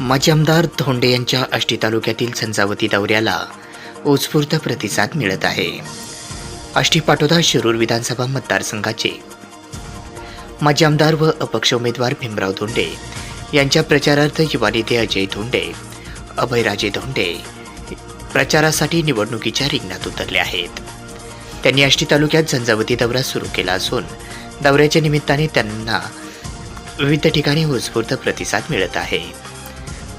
माजी आमदार धोंडे यांच्या आष्टी तालुक्यातील झंझावती दौऱ्याला उत्स्फूर्त प्रतिसाद मिळत आहे. आष्टी पाटोदा शिरूर विधानसभा मतदारसंघाचे माजी आमदार व अपक्ष उमेदवार भीमराव धोंडे यांच्या प्रचारार्थ युवा नेते अजय धोंडे अभयराजे धोंडे प्रचारासाठी निवडणुकीच्या रिंगणात उतरले आहेत. त्यांनी आष्टी तालुक्यात झंझावती दौरा सुरू केला असून दौऱ्याच्या निमित्ताने त्यांना विविध ठिकाणी उत्स्फूर्त प्रतिसाद मिळत आहे.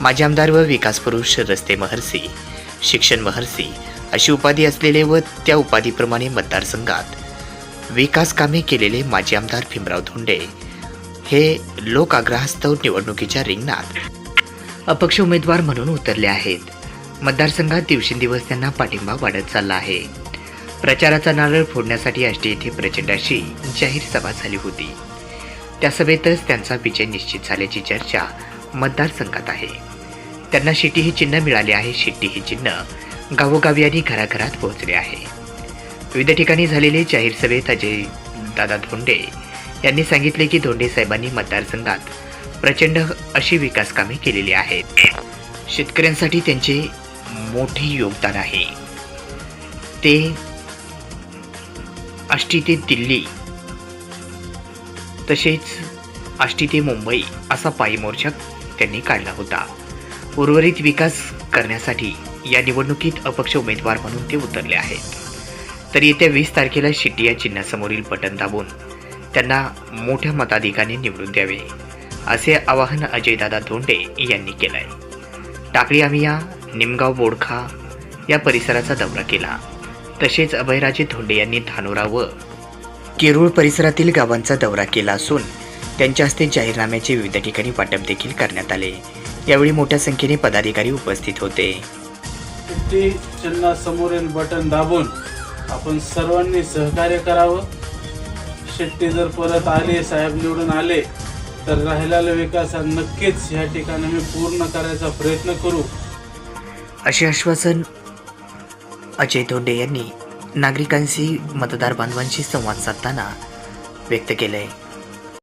माजी आमदार व विकास पुरुष रस्ते महर्षी शिक्षण महर्षी अशी उपाधी असलेले व त्या उपाधीप्रमाणे मतदारसंघात विकास कामे केलेले माजी आमदार भीमराव धोंडे हे लोक आग्रहास्तव निवडणुकीच्या रिंगणात अपक्ष उमेदवार म्हणून उतरले आहेत. मतदारसंघात दिवसेंदिवस त्यांना पाठिंबा वाढत चालला आहे. प्रचाराचा नारळ फोडण्यासाठी आष्टी येथे प्रचंड अशी जाहीर सभा झाली होती. त्या सभेतच त्यांचा विजय निश्चित झाल्याची चर्चा मतदारसंघात आहे. त्यांना शिट्टी हे चिन्ह मिळाले आहे. शेट्टी हे चिन्ह गावोगावी आणि घराघरात पोहोचले आहे. विविध ठिकाणी झालेले जाहीर सभेत अजय दादा धोंडे यांनी सांगितले की धोंडे साहेबांनी मतदारसंघात प्रचंड अशी विकास कामे केलेली आहेत. शेतकऱ्यांसाठी त्यांचे मोठे योगदान आहे. ते आष्टी ते दिल्ली तसेच आष्टी ते मुंबई असा पायी मोर्चा त्यांनी काढला होता. उर्वरित विकास करण्यासाठी या निवडणुकीत अपक्ष उमेदवार म्हणून ते उतरले आहेत. तर येत्या वीस तारखेला शिट्टी या चिन्हासमोरील बटन दाबून त्यांना मोठ्या मताधिकाने निवडून द्यावे असे आवाहन अजयदादा धोंडे यांनी केलं आहे टाकळी आम्ही या निमगाव बोडखा या परिसराचा दौरा केला. तसेच अभयराजे धोंडे यांनी धानोरा व केरूळ परिसरातील गावांचा दौरा केला असून त्यांच्या हस्ते जाहीरनाम्याचे विविध ठिकाणी वाटप देखील करण्यात आले. यावेळी मोठ्या संख्येने पदाधिकारी उपस्थित होते. ते चिन्ह समोरील बटन दाबून आपण सर्वांनी सहकार्य करावं. शेट्टी जर परत आले साहेब निवडून आले तर राहिलेला विकास हा नक्कीच ह्या ठिकाणी मी पूर्ण करायचा प्रयत्न करू. असे आश्वासन अजय धोंडे यांनी नागरिकांशी मतदार बांधवांशी संवाद साधताना व्यक्त केले